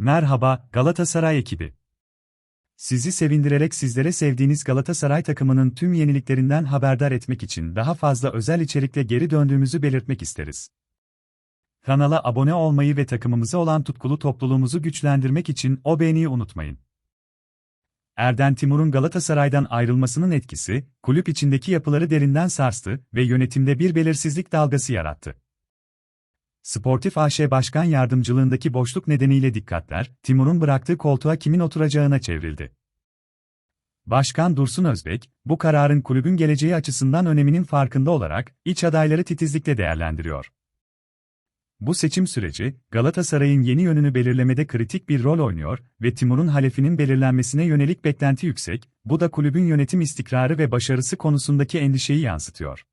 Merhaba, Galatasaray ekibi. Sizi sevindirerek sizlere sevdiğiniz Galatasaray takımının tüm yeniliklerinden haberdar etmek için daha fazla özel içerikle geri döndüğümüzü belirtmek isteriz. Kanala abone olmayı ve takımımıza olan tutkulu topluluğumuzu güçlendirmek için o beğeniyi unutmayın. Erden Timur'un Galatasaray'dan ayrılmasının etkisi, kulüp içindeki yapıları derinden sarstı ve yönetimde bir belirsizlik dalgası yarattı. Sportif AŞ Başkan Yardımcılığındaki boşluk nedeniyle dikkatler, Timur'un bıraktığı koltuğa kimin oturacağına çevrildi. Başkan Dursun Özbek, bu kararın kulübün geleceği açısından öneminin farkında olarak, iç adayları titizlikle değerlendiriyor. Bu seçim süreci, Galatasaray'ın yeni yönünü belirlemede kritik bir rol oynuyor ve Timur'un halefinin belirlenmesine yönelik beklenti yüksek, bu da kulübün yönetim istikrarı ve başarısı konusundaki endişeyi yansıtıyor.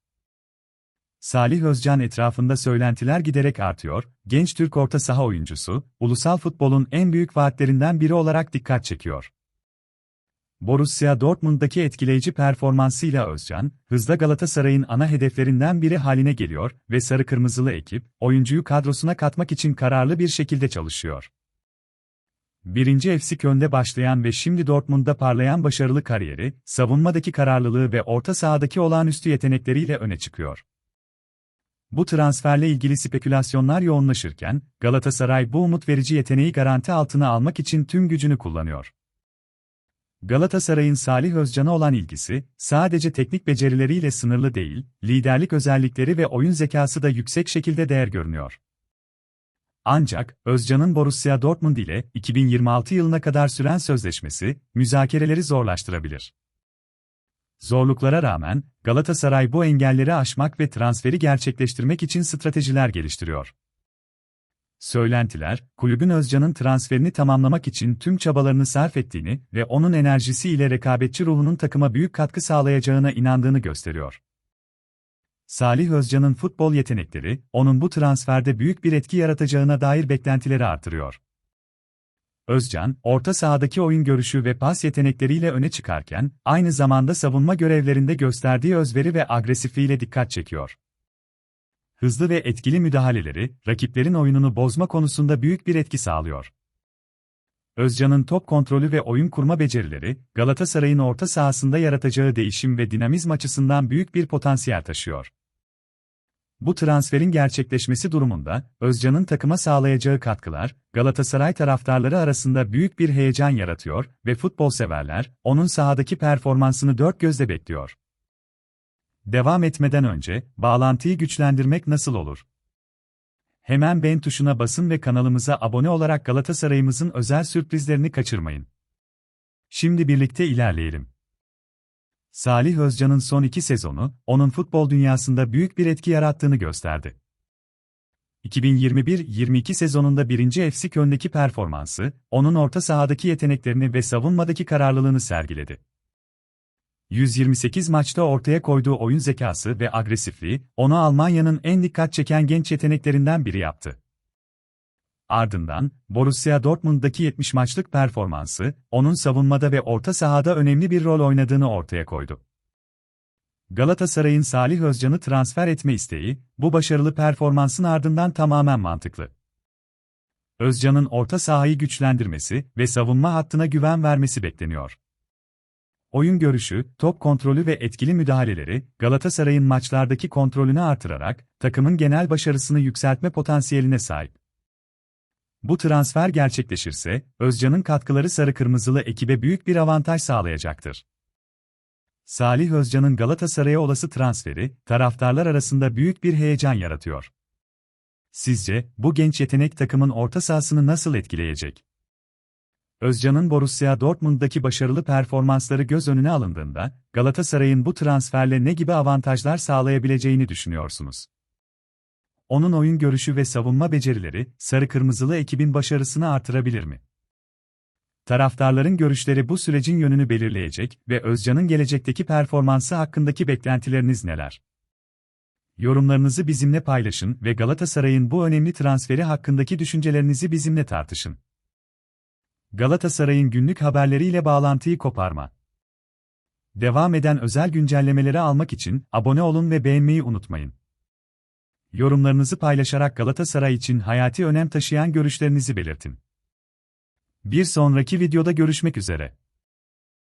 Salih Özcan etrafında söylentiler giderek artıyor, genç Türk orta saha oyuncusu, ulusal futbolun en büyük vaatlerinden biri olarak dikkat çekiyor. Borussia Dortmund'daki etkileyici performansıyla Özcan, hızla Galatasaray'ın ana hedeflerinden biri haline geliyor ve sarı kırmızılı ekip, oyuncuyu kadrosuna katmak için kararlı bir şekilde çalışıyor. Birinci FC Köln'de başlayan ve şimdi Dortmund'da parlayan başarılı kariyeri, savunmadaki kararlılığı ve orta sahadaki olağanüstü yetenekleriyle öne çıkıyor. Bu transferle ilgili spekülasyonlar yoğunlaşırken, Galatasaray bu umut verici yeteneği garanti altına almak için tüm gücünü kullanıyor. Galatasaray'ın Salih Özcan'a olan ilgisi, sadece teknik becerileriyle sınırlı değil, liderlik özellikleri ve oyun zekası da yüksek şekilde değer görünüyor. Ancak, Özcan'ın Borussia Dortmund ile 2026 yılına kadar süren sözleşmesi, müzakereleri zorlaştırabilir. Zorluklara rağmen, Galatasaray bu engelleri aşmak ve transferi gerçekleştirmek için stratejiler geliştiriyor. Söylentiler, kulübün Özcan'ın transferini tamamlamak için tüm çabalarını sarf ettiğini ve onun enerjisi ile rekabetçi ruhunun takıma büyük katkı sağlayacağına inandığını gösteriyor. Salih Özcan'ın futbol yetenekleri, onun bu transferde büyük bir etki yaratacağına dair beklentileri artırıyor. Özcan, orta sahadaki oyun görüşü ve pas yetenekleriyle öne çıkarken, aynı zamanda savunma görevlerinde gösterdiği özveri ve agresifliğiyle dikkat çekiyor. Hızlı ve etkili müdahaleleri, rakiplerin oyununu bozma konusunda büyük bir etki sağlıyor. Özcan'ın top kontrolü ve oyun kurma becerileri, Galatasaray'ın orta sahasında yaratacağı değişim ve dinamizm açısından büyük bir potansiyel taşıyor. Bu transferin gerçekleşmesi durumunda, Özcan'ın takıma sağlayacağı katkılar, Galatasaray taraftarları arasında büyük bir heyecan yaratıyor ve futbol severler, onun sahadaki performansını dört gözle bekliyor. Devam etmeden önce, bağlantıyı güçlendirmek nasıl olur? Hemen beğen tuşuna basın ve kanalımıza abone olarak Galatasaray'ımızın özel sürprizlerini kaçırmayın. Şimdi birlikte ilerleyelim. Salih Özcan'ın son iki sezonu, onun futbol dünyasında büyük bir etki yarattığını gösterdi. 2021-22 sezonunda 1. FC Köln'deki performansı, onun orta sahadaki yeteneklerini ve savunmadaki kararlılığını sergiledi. 128 maçta ortaya koyduğu oyun zekası ve agresifliği, onu Almanya'nın en dikkat çeken genç yeteneklerinden biri yaptı. Ardından, Borussia Dortmund'daki 70 maçlık performansı, onun savunmada ve orta sahada önemli bir rol oynadığını ortaya koydu. Galatasaray'ın Salih Özcan'ı transfer etme isteği, bu başarılı performansın ardından tamamen mantıklı. Özcan'ın orta sahayı güçlendirmesi ve savunma hattına güven vermesi bekleniyor. Oyun görüşü, top kontrolü ve etkili müdahaleleri, Galatasaray'ın maçlardaki kontrolünü artırarak, takımın genel başarısını yükseltme potansiyeline sahip. Bu transfer gerçekleşirse, Özcan'ın katkıları sarı kırmızılı ekibe büyük bir avantaj sağlayacaktır. Salih Özcan'ın Galatasaray'a olası transferi, taraftarlar arasında büyük bir heyecan yaratıyor. Sizce, bu genç yetenek takımın orta sahasını nasıl etkileyecek? Özcan'ın Borussia Dortmund'daki başarılı performansları göz önüne alındığında, Galatasaray'ın bu transferle ne gibi avantajlar sağlayabileceğini düşünüyorsunuz? Onun oyun görüşü ve savunma becerileri, sarı kırmızılı ekibin başarısını artırabilir mi? Taraftarların görüşleri bu sürecin yönünü belirleyecek ve Özcan'ın gelecekteki performansı hakkındaki beklentileriniz neler? Yorumlarınızı bizimle paylaşın ve Galatasaray'ın bu önemli transferi hakkındaki düşüncelerinizi bizimle tartışın. Galatasaray'ın günlük haberleriyle bağlantıyı koparma. Devam eden özel güncellemeleri almak için abone olun ve beğenmeyi unutmayın. Yorumlarınızı paylaşarak Galatasaray için hayati önem taşıyan görüşlerinizi belirtin. Bir sonraki videoda görüşmek üzere.